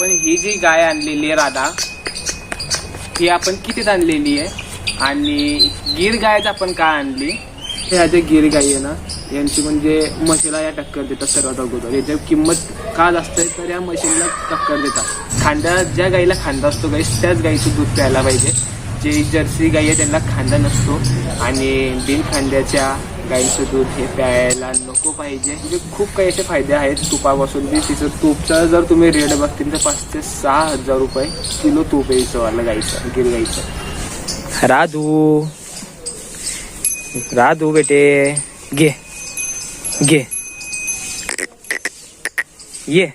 पण ही जी गाय आणलेली आहे राधा ही आपण कितीत आणलेली आहे? आणि गिर गायच आपण का आणली? ह्या ज्या गिर गाई आहे ना यांची म्हणजे म्हशीला या टक्कर देतात सर्वात अगोदर. याची किंमत का जास्त आहे तर या म्हशीला टक्कर देतात. खांदा ज्या गाईला खांदा असतो गाई त्याच गाईचं दूध प्यायला पाहिजे. जे जर्सी गाई आहे त्यांना खांदा नसतो. आणि बिन खांद्याच्या गाईचं दूध हे प्यायला नको पाहिजे. म्हणजे खूप काही असे फायदे आहेत. तुपापासून बी तिचं तूपचा जर तुम्ही रेट बघतील तर पाच ते सहा हजार रुपये किलो तूप यायचं वाला गाईचं गिर गाईचं. राधू. राधू बेटे. घे. घे. ये.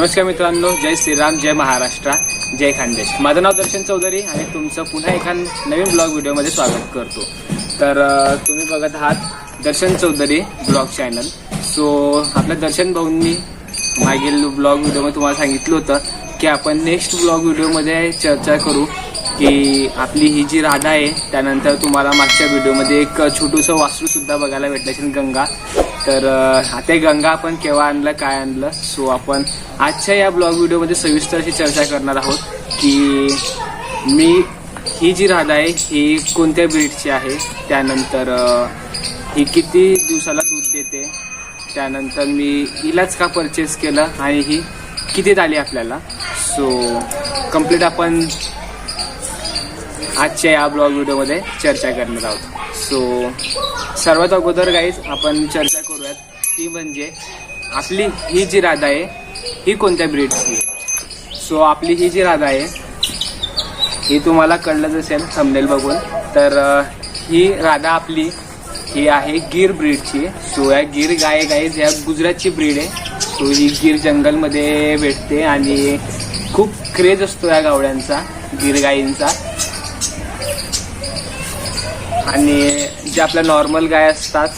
नमस्कार मित्रांनो जय श्रीराम जय महाराष्ट्र जय खानदेश. माझं नाव दर्शन चौधरी आणि तुमचं पुन्हा एका नवीन ब्लॉग व्हिडिओमध्ये स्वागत करतो. तर तुम्ही बघत आहात Darshan Chaudhari blog channel. So आपल्या दर्शन भाऊंनी मागील ब्लॉग व्हिडिओमध्ये तुम्हाला सांगितलं होतं की आपण नेक्स्ट ब्लॉग व्हिडिओमध्ये चर्चा करू की आपली ही जी राधा आहे त्यानंतर तुम्हाला मागच्या व्हिडिओमध्ये एक छोटूसं वासरूसुद्धा बघायला भेटलं असेल गंगा. तर आता गंगा आपण केव्हा आणलं काय आणलं सो आपण आजच्या या ब्लॉग व्हिडिओमध्ये सविस्तर अशी चर्चा करणार आहोत की मी ही जी राधा आहे ही कोणत्या ब्रीडची आहे त्यानंतर ही किती दिवसाला दूध देते त्यानंतर मी हिलाच का परचेस केलं आणि ही किती आली आपल्याला. सो कंप्लीट आपण आजच्या या ब्लॉग व्हिडिओमध्ये चर्चा करणार आहोत. सो सर्वात अगोदर गाईज आपण चर्चा करूयात ती म्हणजे आपली ही जी राधा आहे ही कोणत्या ब्रीडची आहे? सो आपली ही जी राधा आहे ही तुम्हाला कळलंच असेल थंबनेल बघून. तर ही राधा आपली ही आहे गिर ब्रीडची सो या गिर गाय गाईज या गुजरातची ब्रीड आहे. सो ही गिर जंगलमध्ये भेटते आणि खूप क्रेज असतो या गावड्यांचा गिर गायींचा. आणि ज्या आपल्या नॉर्मल गाय असतात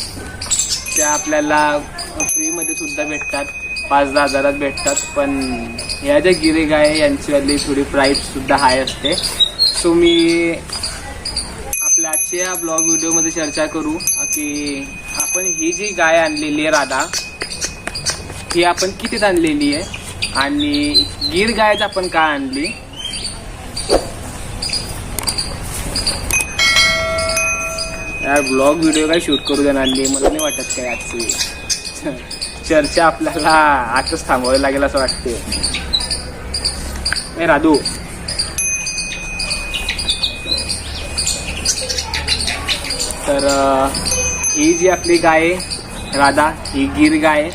त्या आपल्याला फ्रीमध्ये सुद्धा भेटतात. पाच दहा हजारात भेटतात. पण ह्या ज्या गिरे गाय यांचीवाली यांची थोडी प्राईस सुद्धा हाय असते. सो मी आपल्या आजच्या ब्लॉग व्हिडिओमध्ये चर्चा करू की आपण ही जी गाय आणलेली आहे राधा ही आपण कितीत आणलेली आहे? आणि गिर गायच आपण का आणली? यार ब्लॉग व्हिडिओ काय शूट करू देणार नाही मला नाही वाटत काय आजची. चर्चा आपल्याला आजच थांबवावी लागेल असं वाटते नाही राधू. तर ही जी आपली गाय आहे, राधा ही गिर गाय आहे.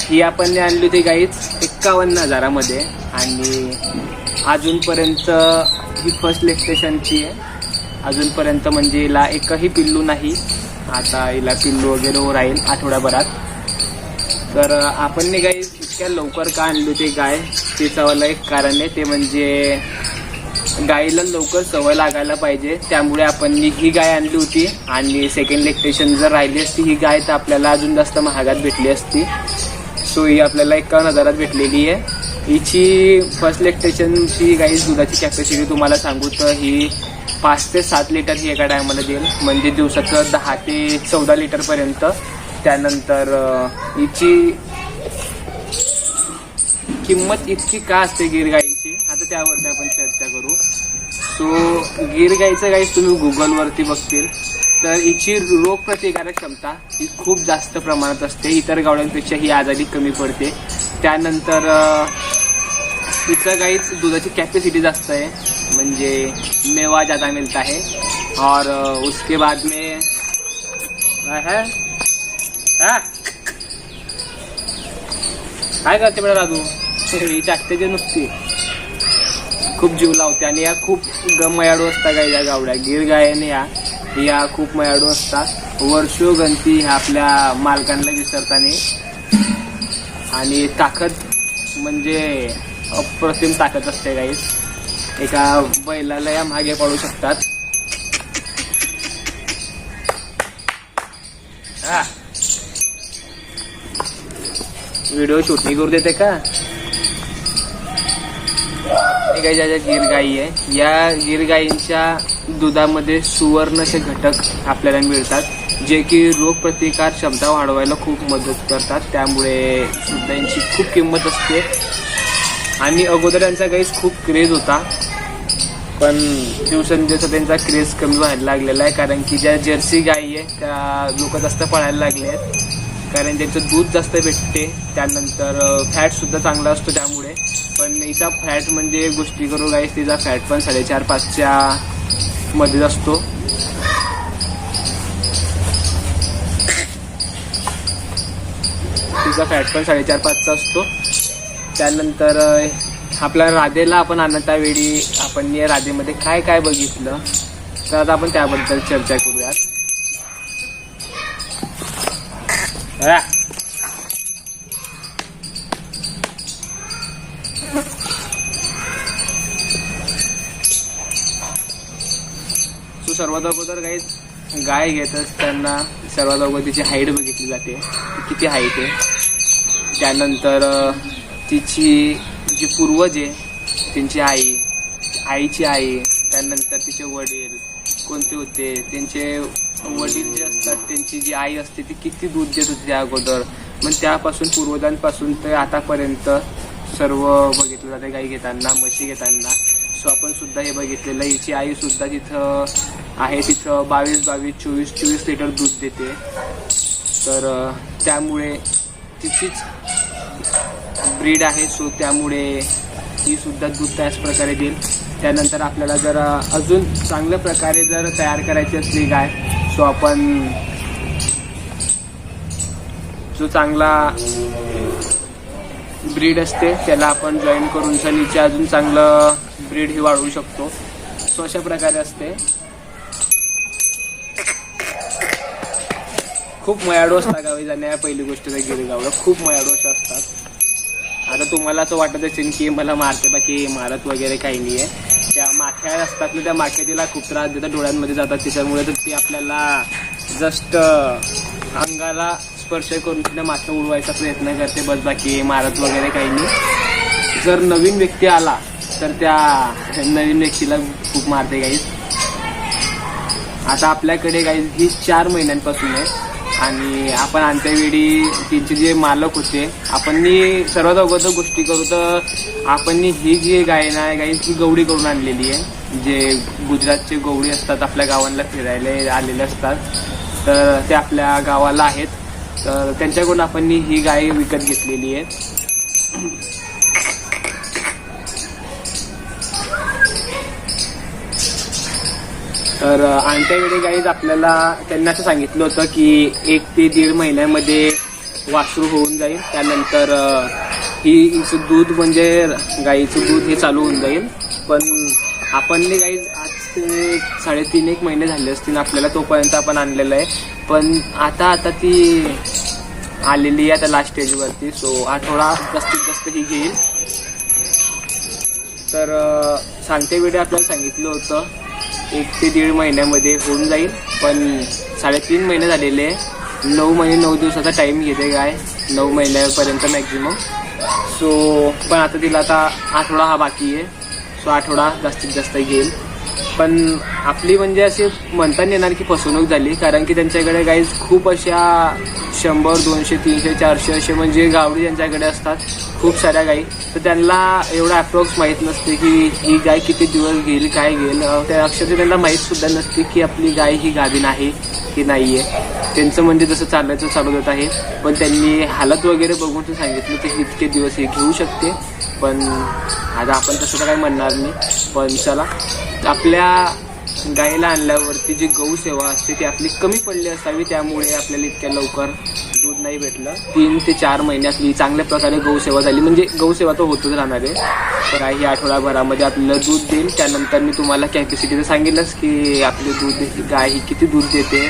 ही आपण आणली होती गाईच एक्कावन्न हजारामध्ये आणि अजूनपर्यंत ही फर्स्ट लेक्टेशनची आहे. अजूनपर्यंत म्हणजे हिला एकही पिल्लू नाही. आता हिला पिल्लू वगैरे राहील आठवड्याभरात. तर आपण नाही गाई इतक्या लवकर का आणली होती गाय? ते सवयला एक कारण आहे ते म्हणजे गाईला लवकर सवय लागायला पाहिजे. त्यामुळे आपण ही गाय आणली होती. आणि सेकंड लेक्टेशन जर राहिली असती ही गाय तर आपल्याला अजून जास्त महागात भेटली असती. सो ही आपल्याला एकावन्न हजारात भेटलेली आहे. हिची फर्स्ट लेक्टेशनची गाई दुधाची कॅपॅसिटी तुम्हाला सांगू तर ही पाच ते सात लिटर ही एका टायमाला देईल. म्हणजे दिवसाचं दहा ते चौदा लिटरपर्यंत त्यानंतर हिची किंमत इतकी का असते गिर गाईची? आता त्यावरती आपण चर्चा करू. सो गिर गाईचं गाईस तुम्ही गुगलवरती बघतील. तर हिची रोगप्रतिकारक क्षमता ही खूप जास्त प्रमाणात असते. इतर गावड्यांपेक्षा ही आजारी कमी पडते. त्यानंतर हिचं गाईच दुधाची कॅपॅसिटी जास्त आहे. म्हणजे मेवा ज़्यादा मिलता है और उसके बाद में काय है? हा? काय करते बेटा राजू? ही टाकते जे नुसती. खूप जीव लावते आणि या खूप ग मयाडू असतात गाय या गावड्या. गिर गायने या. या खूप मयाडू असतात वर्षोगंती ह्या आपल्या मालकांना विसरताना. आणि ताकद म्हणजे अप्रतिम ताकद असते गाईस एका बैलाला या मागे पडू शकतात. व्हिडिओ शूटिंग करू देते का? काही ज्या ज्या गिर गाई आहे या गिर गाईंच्या दुधामध्ये सुवर्ण असे घटक आपल्याला मिळतात जे की रोगप्रतिकार क्षमता वाढवायला खूप मदत करतात. त्यामुळे सुद्धा यांची खूप किंमत असते. आणि अगोदर यांचा गाईच खूप क्रेज होता. पण दिवसेंदिवस त्यांचा क्रेज कमी व्हायला लागलेला आहे कारण की ज्या जर्सी गायी आहे त्या लोक जास्त पळायला लागले आहेत. कारण त्यांचं दूध जास्त भेटते त्यानंतर फॅटसुद्धा चांगला असतो त्यामुळे. पण हिचा फॅट म्हणजे गोष्टी करू गाईस तिचा फॅट पण साडेचार पाचच्या मध्येच असतो. तिचा फॅट पण साडेचार पाचचा असतो. त्यानंतर आपल्या राधेला आपण आणता वेळी आपण या राधेमध्ये काय काय बघितलं? तर आता आपण त्याबद्दल चर्चा करूयात. तू सर्वात अगोदर काही गाय घेत असताना सर्वात अगोदर तिची हाईट बघितली जाते. किती हाईट आहे? त्यानंतर तिची जे पूर्वज आहे त्यांची आई आईची आई त्यानंतर तिचे वडील कोणते होते त्यांचे वडील जे असतात त्यांची जी आई असते ती किती दूध देत होती त्या अगोदर. मग त्यापासून पूर्वजांपासून ते आतापर्यंत सर्व बघितलं जाते गाई घेताना म्हशी घेताना. सो आपण सुद्धा हे बघितलेलं हिची आई सुद्धा तिथं आहे तिथं बावीस बावीस चोवीस चोवीस लिटर दूध देते. तर त्यामुळे तिचीच ब्रीड आहे सो त्यामुळे ही सुद्धा दूध त्याच प्रकारे देईल. त्यानंतर आपल्याला जर अजून चांगल्या प्रकारे जर तयार करायची असली गाय सो आपण जो चांगला ब्रीड असते त्याला आपण जॉईन करून सनीचे अजून चांगलं ब्रीड ही वाढवू शकतो. सो अशा प्रकारे असते. खूप मयाडू असतात गावी जाण्या पहिली गोष्ट तर गिरगावला खूप मयाडू असतात. आता तुम्हाला असं वाटत असेल की मला मारते बाकी मारत वगैरे काही नाही आहे त्या माख्या असतात ना त्या माख्या तिला खूप त्रास देतात डोळ्यांमध्ये जातात. त्याच्यामुळे तर ती आपल्याला जस्ट अंगाला स्पर्श करून तिला माथ्या उडवायचा प्रयत्न करते. बस बाकी मारत वगैरे काही नाही. जर नवीन व्यक्ती आला तर त्या नवीन व्यक्तीला खूप मारते गाईज आता आपल्याकडे गाईज ही चार महिन्यांपासून आहे. आणि आपण आणत्यावेळी तिचे जे मालक होते आपण सर्वात अगोदर गोष्टी करू तर आपण ही जी गाय ना गाय ही गवडी करून आणलेली आहे. जे गुजरातचे गवडी असतात आपल्या गावांना फिरायला आलेले असतात. तर ते आपल्या गावाला आहेत. तर त्यांच्याकडून आपण ही गाय विकत घेतलेली आहे. तर आणत्या वेळी गाईज आपल्याला त्यांना असं सांगितलं होतं की एक ते दीड महिन्यामध्ये वासरू होऊन जाईल. त्यानंतर ही हिचं दूध म्हणजे गाईचं दूध हे चालू होऊन जाईल. पण आपण गाईज आज ते साडेतीन एक महिने झाले असतील आपल्याला तोपर्यंत आपण आणलेलं आहे. पण आता आता ती आलेली आहे आता लास्ट स्टेजवरती सो आठवडा जास्तीत जास्त ही घेईल. तर सांगते वेळी आपल्याला सांगितलं होतं. एक ते दीड महिन्यामध्ये होऊन जाईल. पण साडेतीन महिने झालेले आहे. नऊ महिने नऊ दिवसाचा टाईम घेते गाय नऊ महिन्यापर्यंत मॅक्झिमम सो पण आता तिला आता आठवडा हा बाकी आहे. सो आठवडा जास्तीत जास्त घेईल. पण आपली म्हणजे अशी म्हणता येणार की फसवणूक झाली कारण की त्यांच्याकडे गाईज खूप अशा शंभर दोनशे तीनशे चारशे असे म्हणजे गावडी त्यांच्याकडे असतात खूप साऱ्या गाई. तर त्यांना एवढं अप्रॉक्स माहीत नसते की ही गाय किती दिवस घेईल काय घेईल. त्या अक्षरशः त्यांना माहीत सुद्धा नसते की आपली गाय ही गाभीन आहे की नाही आहे त्यांचं म्हणजे जसं चालायचं चालू होत आहे. पण त्यांनी हालत वगैरे बघून ते सांगितलं तर इतके दिवस हे घेऊ शकते. पण आता आपण तसं तर काही म्हणणार नाही पण चला. आपल्या गायीला आणल्यावरती जी गौसेवा असते ती आपली कमी पडली असावी त्यामुळे आपल्याला इतक्या लवकर दूध नाही भेटलं. तीन ते चार महिन्यातली चांगल्या प्रकारे गौसेवा झाली. म्हणजे गौसेवा तर होतच राहणार आहे तर ही आठवडाभरामध्ये आपल्याला दूध देईल. त्यानंतर मी तुम्हाला कॅपॅसिटी तर सांगितलंच की आपली दूध गाय ही किती दूध देते.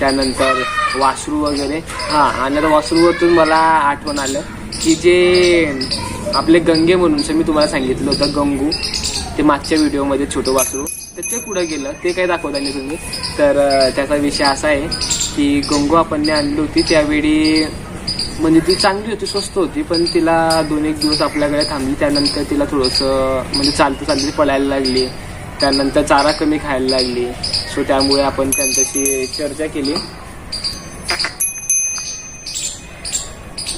त्यानंतर वासरू वगैरे. हां आणि आता वासरूवरतून मला आठवण आलं की जे आपले गंगे म्हणून मी तुम्हाला सांगितलं होतं गंगू ते मागच्या व्हिडिओमध्ये छोटं वासरू तर ते पुढं गेलं ते काही दाखवता नाही तुम्ही. तर त्याचा विषय असा आहे की गंगू आपण आणली होती त्यावेळी म्हणजे ती चांगली होती स्वस्त होती पण तिला दोन एक दिवस आपल्याकडे थांबली त्यानंतर तिला थोडंसं म्हणजे चालतं चालतं पळायला लागली त्यानंतर चारा कमी खायला लागली. सो त्यामुळे आपण त्यांच्याशी चर्चा केली.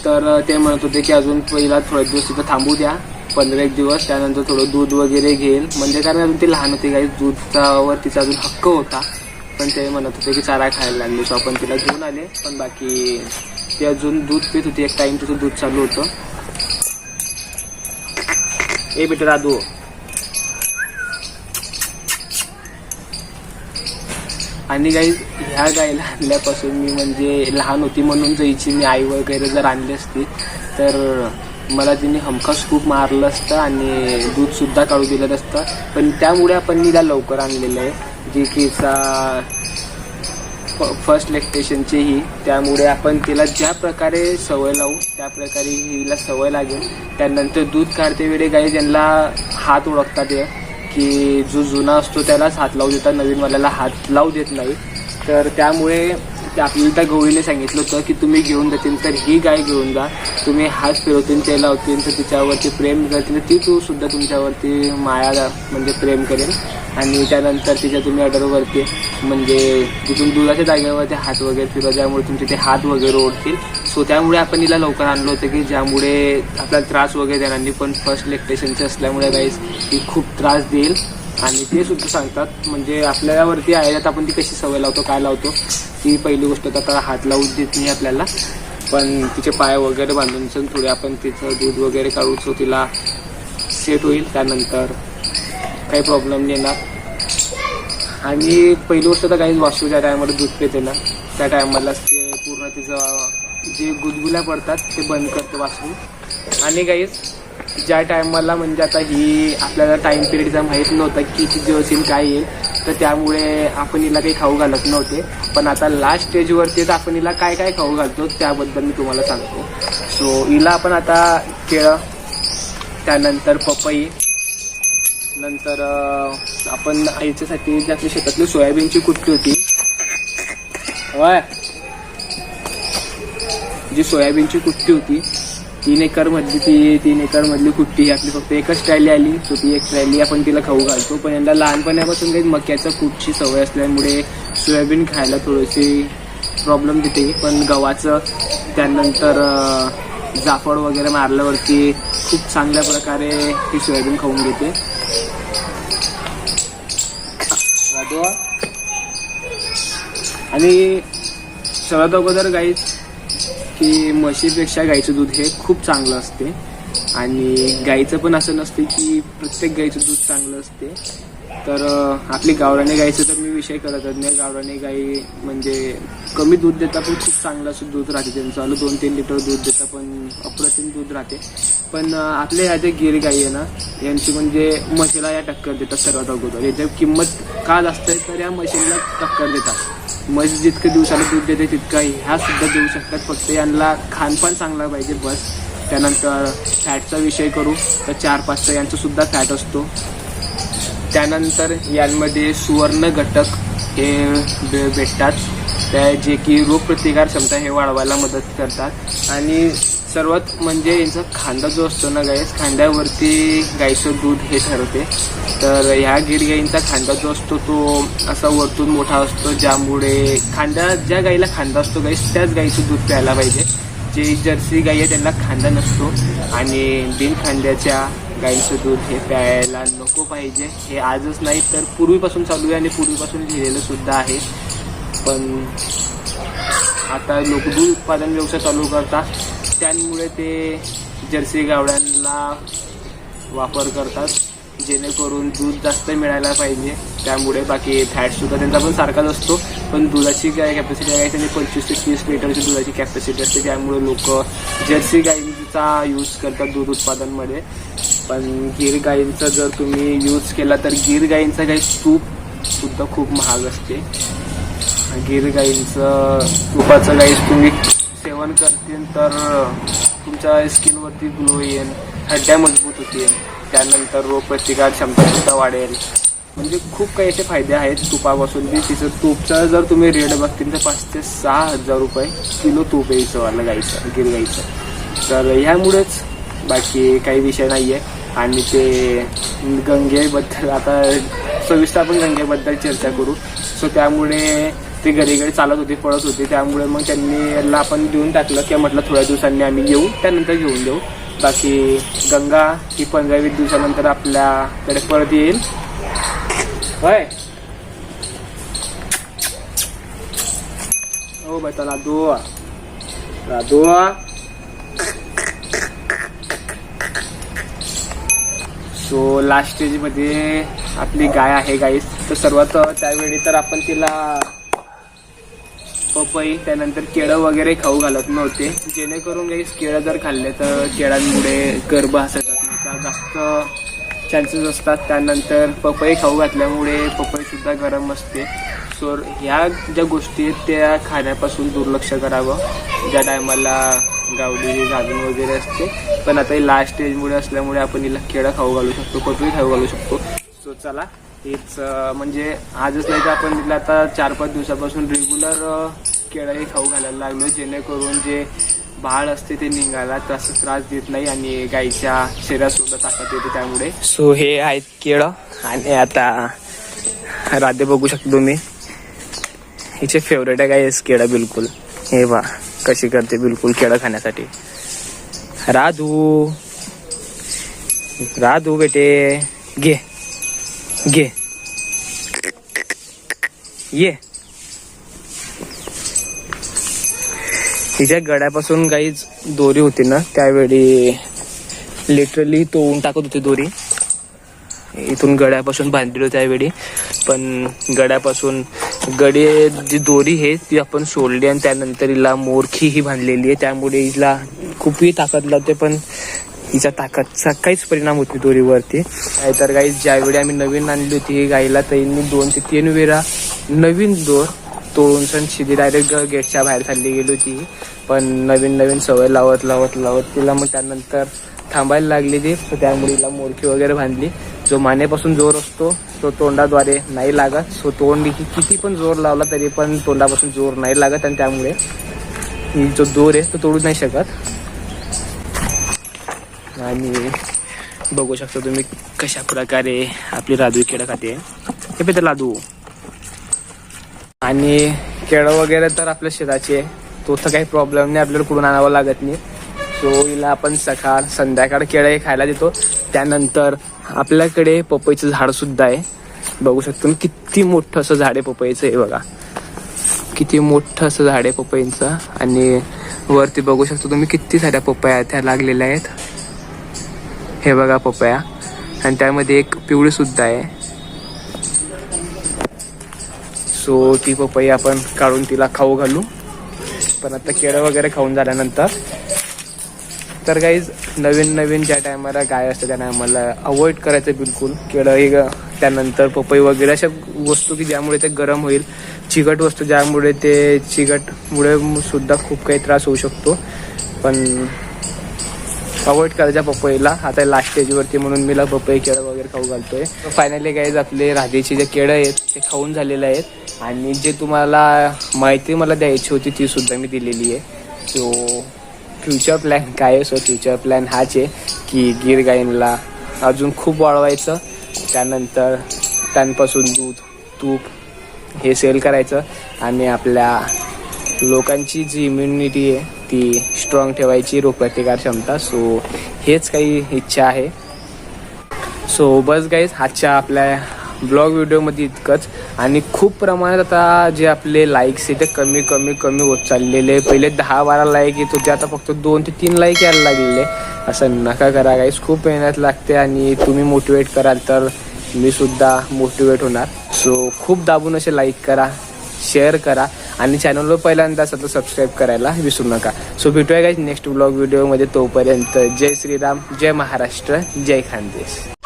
तर ते म्हणत होते की अजून पहिला थोडे दिवस तिथं थांबू द्या. पंधरा एक दिवस त्यानंतर थोडं दूध वगैरे घेईल म्हणजे कारण अजून ती लहान होती काही दूधचावर तिचा अजून हक्क होता. पण ते म्हणत होते की चारा खायला लागले सो आपण तिला घेऊन आले. पण बाकी ते अजून दूध पित होती एक टाईम तिचं दूध चालू होतं. ए बेटा राधू. आणि गाई ह्या गायला आणल्यापासून मी म्हणजे लहान होती म्हणून जायची मी आई वगैरे जर आणली असती तर मला तिने हमखास खूप मारलं असतं आणि दूधसुद्धा काढू दिलं असतं पण त्यामुळे आपण तिला लवकर आणलेलं आहे जी की फर्स्ट लेक्टेशनची ही. त्यामुळे आपण तिला ज्या प्रकारे सवय लावू त्या प्रकारे हिला सवय लागेल. त्यानंतर दूध काढते वेळी गाई ज्यांना हात ओळखतात की जो जुना असतो त्यालाच हात लावू देतात नवीनवाल्याला हात लावू देत नाही. तर त्यामुळे ते आपल्याला त्या गवळीने सांगितलं होतं की तुम्ही घेऊन जातील तर ही गाय घेऊन जा. तुम्ही हात फिरवतील ते लावतील तर तिच्यावरती प्रेम करतील ती तू सुद्धा तुमच्यावरती माया म्हणजे प्रेम करेल. आणि त्यानंतर तिच्या तुम्ही ऑर्डरवरती म्हणजे तिथून दुधाच्या जागेवरती हात वगैरे फिरवा ज्यामुळे तुमचे ते हात वगैरे ओढतील. सो त्यामुळे आपण हिला लवकर आणलं होतं की ज्यामुळे आपल्याला त्रास वगैरे देणार नाही. पण फर्स्ट लेक्टेशनचे असल्यामुळे गाईस ती खूप त्रास देईल. आणि ते सुद्धा सांगतात म्हणजे आपल्यावरती आहे तर आपण ती कशी सवय लावतो काय लावतो ती पहिली गोष्ट तर आता हात लावून देत नाही आपल्याला. पण तिचे पाय वगैरे बांधून थोडे आपण तिचं दूध वगैरे काढू. सो तिला सेट होईल. त्यानंतर काही प्रॉब्लेम नाही येणार. आणि पहिली गोष्ट तर काहीच वास्तू ज्या टायमाला दूध पिते ना त्या टायमालाच ते पूर्ण तिचं जे गुदगुल्या पडतात ते बंद करते वाशू आणि काहीच ज्या टायमाला म्हणजे आता ही आपल्याला टाइम पिरियडचा माहीत नव्हता की किती दिवस येईल काय येईल तर त्यामुळे आपण हिला काही खाऊ घालत नव्हते. पण आता लास्ट स्टेजवरती तर आपण हिला काय काय खाऊ घालतो त्याबद्दल मी तुम्हाला सांगतो. सो हिला आपण आता केळं त्यानंतर पपई नंतर आपण आईच्यासाठी जे आपल्या शेतातली सोयाबीनची कुट्टी होती. होय. जी सोयाबीनची कुट्टी होती तीन एकर मधली ती तीन एकर मधली कुट्टी ही आपली फक्त एकच ट्रॅली आली. सो ती एक ट्रॅली आपण तिला खाऊ घालतो. पण यंदा लहानपणापासून काही मक्याचं कुटची सवय असल्यामुळे सोयाबीन खायला थोडीशी प्रॉब्लेम देते पण गव्हाचं त्यानंतर जाफळ वगैरे मारल्यावरती खूप चांगल्या प्रकारे ती सोयाबीन खाऊन घेते. आणि सर्वात अगोदर गाई की म्हशीपेक्षा गाईचं दूध हे खूप चांगलं असते. आणि गाईचं पण असं नसते की प्रत्येक गाईचं दूध चांगलं असते. तर आपली गावराने गाईचं तर मी विषय करतच नाही. गावराने गाई म्हणजे कमी दूध देता पण खूप चांगलं असं दूध राहते त्यांचं. चालू दोन तीन लिटर दूध देता पण अप्रतिम दूध राहते. पण आपल्या ह्या जे गिर गाई आहे ना यांची म्हणजे म्हशीला या टक्कर देतात सर्वात अगोदर. याच्या किंमत का जास्त आहे तर या म्हशीला टक्कर देतात. म्हैस जितकं दिवसाला दूध देते तितका ह्या सुद्धा देऊ शकतात. फक्त यांना खानपान चांगलं पाहिजे बस. त्यानंतर फॅटचा विषय करू. तर चार पाचचा यांचा सुद्धा फॅट असतो. त्यानंतर यांमध्ये सुवर्ण घटक हे भे- भेटतात. त्या जे की रोगप्रतिकार क्षमता हे वाढवायला मदत करतात. आणि सर्वात म्हणजे यांचा खांदा जो असतो ना गाईस खांद्यावरती गाईचं दूध हे ठरवते. तर ह्या गिरगाईंचा खांदा जो असतो तो असा वरतून मोठा असतो ज्यामुळे खांदा ज्या गाईला खांदा असतो गाईस त्याच गाईचं दूध प्यायला पाहिजे. जे जर्सी गाई आहे त्यांना खांदा नसतो. आणि बिन खांद्याच्या गाईचं दूध हे प्यायला नको पाहिजे. हे आजच नाही तर पूर्वीपासून चालू आहे आणि पूर्वीपासून लिहिलेलं सुद्धा आहे. पण आता लोक दूध उत्पादन व्यवसाय चालू करतात. त्यामुळे ते जर्सी गावड्यांना वापर करतात जेणेकरून दूध जास्त मिळायला पाहिजे. त्यामुळे बाकी फॅटसुद्धा त्यांचा पण सारखाच असतो. पण दुधाची काय कॅपॅसिटी आहे त्यांनी पंचवीस ते तीस लिटरची दुधाची कॅपॅसिटी असते. त्यामुळे लोक जर्सी गाईंचा यूज करतात दूध उत्पादनमध्ये. पण गिर गाईंचा जर तुम्ही यूज केला तर गिर गाईंचा काही तूप सुद्धा खूप महाग असते. गिर गाईंचं तुपाचं गाई तुम्ही सेवन करतील तर तुमच्या स्किनवरती ग्लो येईल हड्ड्या मजबूत होतील त्यानंतर रोगप्रतिकार क्षमतासुद्धा वाढेल. म्हणजे खूप काही असे फायदे आहेत तुपापासून. बी तिचं तूपचा जर तुम्ही रेट बघतील तर पाच ते सहा हजार रुपये किलो तूप आहे वाला गाईचं गिर गाईचं. तर ह्यामुळेच बाकी काही विषय नाही आहे आणि ते गंगेबद्दल आता सविस्तर आपण गंगेबद्दल चर्चा करू. सो त्यामुळे ते घरी घरी चालत होती पळत होती. त्यामुळे मग त्यांनी याला आपण देऊन टाकलं की म्हटलं थोड्या दिवसांनी आम्ही येऊ त्यानंतर घेऊन देऊ. बाकी गंगा ही पंधरा वीस दिवसानंतर आपल्याकडे परत येईल. होय? हो बेटा लादू लादू सो लास्ट स्टेजमध्ये आपली गाय आहे गाईस तर सर्वात त्यावेळी तर आपण तिला पपई त्यानंतर केळं वगैरे खाऊ घालत नव्हते. जेणेकरून काही केळं जर खाल्ले तर केळांमुळे गर्भ असतात. जास्त चान्सेस असतात. त्यानंतर पपई खाऊ घातल्यामुळे पपईसुद्धा गरम असते. सो ह्या ज्या गोष्टी आहेत त्या खाण्यापासून दुर्लक्ष करावं. ज्या टायमाला गावडी गाजून वगैरे असते. पण आता ही लास्ट स्टेजमुळे असल्यामुळे आपण हिला केळं खाऊ घालू शकतो पपई खाऊ घालू शकतो. सो चला. हेच म्हणजे आजच नाही तर आपण तिला आता चार पाच दिवसापासून रेग्युलर केळंही खाऊ घालायला लागलो जेणेकरून जे बाळ असते ते निघायला त्रास त्रास देत नाही आणि गाईच्या शरीरात सुद्धा ताकद येते त्यामुळे. सो हे आहेत केळं आणि आता राधे बघू शकतो तुम्ही. हिचे फेवरेट आहे गाईस केळं बिलकुल. हे बा कशी करते बिलकुल केळं खाण्यासाठी. राधू राधू बेटे घे. घे. ये. तिच्या गड्यापासून गाईच दोरी होती ना त्यावेळी लिटरली तोडून टाकत होती दोरी. इथून गड्यापासून बांधलेलो त्यावेळी. पण गड्यापासून गडे जी दोरी आहे ती आपण सोडली आणि त्यानंतर हिला मोरखी ही बांधलेली आहे. त्यामुळे हिला खूपही ताकद लावते पण हिचा ताकदचा काहीच परिणाम होत नाही दोरीवरती. नाहीतर गाई ज्यावेळी आम्ही नवीन आणली होती ही गाईला त्यांनी दोन ते तीन वेळा नवीन दोर तोडून सण शिदी डायरेक्ट गेटच्या बाहेर चालली गेली होती. पण नवीन नवीन सवय लावत लावत लावत तिला मग त्यानंतर थांबायला लागली ती. त्यामुळे तिला मोरखी वगैरे बांधली. जो मानेपासून जोर असतो तो तोंडाद्वारे नाही लागत. सो तोंड ही किती पण जोर लावला तरी पण तोंडापासून जोर नाही लागत. आणि त्यामुळे ही जो दोर आहे तो तोडू नाही शकत. आणि बघू शकता तुम्ही कशा प्रकारे आपली राधू केळं खाते. हे पे लादू आणि केळं वगैरे तर आपल्या शेताचे तो तर काही प्रॉब्लेम नाही आपल्याला कुठून आणावं लागत नाही. सो हिला आपण सकाळ संध्याकाळ केळं हे खायला देतो. त्यानंतर आपल्याकडे पपईचं झाड सुद्धा आहे. बघू शकतो तुम्ही किती मोठं असं झाड आहे पपईचं हे बघा. किती मोठं असं झाड आहे पपईंचं. आणि वरती बघू शकतो तुम्ही किती साऱ्या पपया त्या लागलेल्या आहेत. हे बघा पपया. आणि त्यामध्ये एक पिवळी सुद्धा आहे. सो ती पपई आपण काढून तिला खाऊ घालू. पण आता केळं वगैरे खाऊन झाल्यानंतर. तर काहीच नवीन नवीन ज्या टायमाला गाय असते त्या टायमाला अवॉइड करायचं बिलकुल. केळं हे ग- त्यानंतर पपई वगैरे अशा वस्तू की ज्यामुळे ते गरम होईल. चिकट वस्तू ज्यामुळे ते चिकटमुळे सुद्धा खूप काही त्रास होऊ शकतो. पण अवॉइड करायच्या पपईला. आता लास्ट स्टेजवरती म्हणून मी पपई केळं वगैरे खाऊ घालतोय. फायनली गाईज आपले राधेचे जे केळं आहेत ते खाऊन झालेले आहेत. आणि जे तुम्हाला माहिती मला द्यायची होती ती सुद्धा मी दिलेली आहे. सो फ्युचर प्लॅन काय आहे? सो फ्युचर प्लॅन हाच आहे की गीर गाईंना अजून खूप वाढवायचं. त्यानंतर त्यांपासून दूध तूप हे सेल करायचं. आणि आपल्या लोकांची जी इम्युनिटी आहे ती स्ट्रॉंग ठेवायची रोगप्रतिकार क्षमता. सो हेच काही इच्छा आहे. सो बस गाईज आजच्या आपल्या ब्लॉग व्हिडिओमध्ये इतकंच. आणि खूप प्रमाणात आता जे आपले लाईक्स आहे ते कमी कमी कमी होत चाललेले पहिले दहा बारा लाईक येत होते आता फक्त दोन ते तीन लाईक यायला लागलेले असं नका करा गाईज खूप मेहनत लागते आणि तुम्ही मोटिवेट कराल तर मी सुद्धा मोटिवेट होणार. सो खूप दाबून असे लाईक करा शेअर करा. आणि चॅनलवर पहिल्यांदा असं तर सबस्क्राईब करायला विसरू नका. सो भेटूया गाईज नेक्स्ट ब्लॉग व्हिडिओमध्ये तोपर्यंत जय श्रीराम जय महाराष्ट्र जय खानदेश.